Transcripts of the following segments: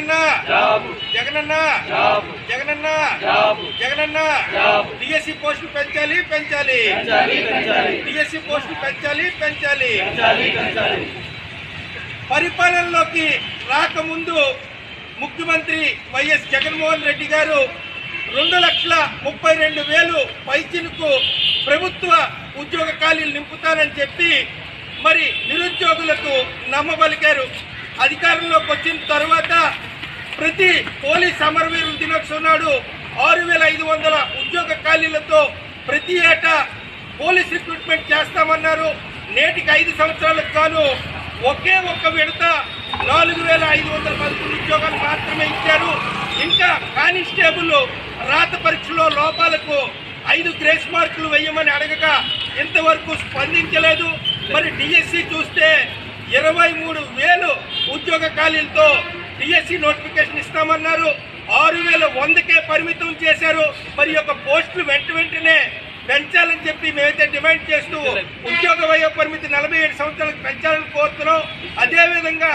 Jagananna! Jagananna! Jagananna! Jagananna! Job. DSC పోస్టులు పెంచాలి పెంచాలి. డిఎస్సి పోస్టులు పెంచాలి పెంచాలి. పెంచాలి పెంచాలి. పరిపాలనలోకి రాకముందు ముఖ్యమంత్రి వైఎస్ జగన్మోహన్ రెడ్డి గారు రెండు లక్షల ముప్పై రెండు వేలు పైచిలకు ప్రభుత్వ ఉద్యోగ ఖాళీలు నింపుతానని చెప్పి మరి నిరుద్యోగులకు నమ్మబలికారు. అధికారంలోకి వచ్చిన తర్వాత ప్రతి పోలీస్ అమరవీరుల దినోత్సవం నాడు ఆరు వేల ఐదు వందల ఉద్యోగ ఖాళీలతో ప్రతి ఏటా పోలీస్ రిక్రూట్మెంట్ చేస్తామన్నారు. నేటికి ఐదు సంవత్సరాలకు గాను ఒకే ఒక్క విడత నాలుగు వేల ఐదు వందల పదకొండు ఉద్యోగాలు మాత్రమే ఇచ్చారు. ఇంకా కానిస్టేబుల్ రాత పరీక్షలో లోపాలకు ఐదు గ్రేస్ మార్కులు వేయమని అడగగా ఇంతవరకు స్పందించలేదు. మరి డిఎస్సి చూస్తే ఇరవై మూడు వేలు ఉద్యోగ ఖాళీలతో డిఎస్సి నోటిఫికేషన్ ఇస్తామన్నారు. ఆరు వేల వందకే పరిమితం చేశారు. మరి యొక్క పోస్టులు వెంట వెంటనే పెంచాలని చెప్పి మేమైతే డిమాండ్ చేస్తూ ఉద్యోగ వయో పరిమితి నలభై ఏడు సంవత్సరాలకు పెంచాలని కోరుతున్నాం. అదేవిధంగా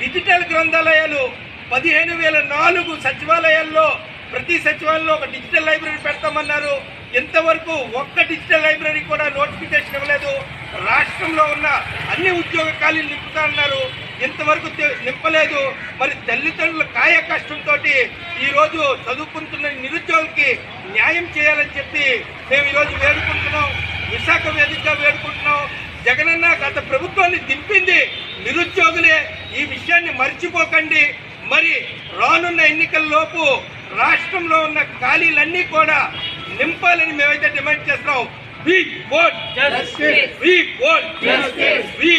డిజిటల్ గ్రంథాలయాలు పదిహేను వేల నాలుగు సచివాలయాల్లో ప్రతి సచివాలయంలో ఒక డిజిటల్ లైబ్రరీ పెడతామన్నారు. ఇంతవరకు ఒక్క డిజిటల్ లైబ్రరీ కూడా నోటిఫికేషన్ ఇవ్వలేదు. రాష్ట్రంలో ఉన్న అన్ని ఉద్యోగ ఖాళీలు నింపుతానన్నారు ఇంతవరకు నింపలేదు. మరి తల్లిదండ్రుల కాయ కష్టంతో ఈరోజు చదువుకుంటున్న నిరుద్యోగులకి న్యాయం చేయాలని చెప్పి మేము ఈరోజు వేడుకుంటున్నాం. విశాఖ వేదికగా వేడుకుంటున్నాం. జగనన్న గత ప్రభుత్వాన్ని దింపింది నిరుద్యోగులే. ఈ విషయాన్ని మర్చిపోకండి. మరి రానున్న ఎన్నికల లోపు రాష్ట్రంలో ఉన్న ఖాళీలన్నీ కూడా నింపాలని మేమైతే డిమాండ్ చేస్తున్నాం we want Justice. We want Justice. We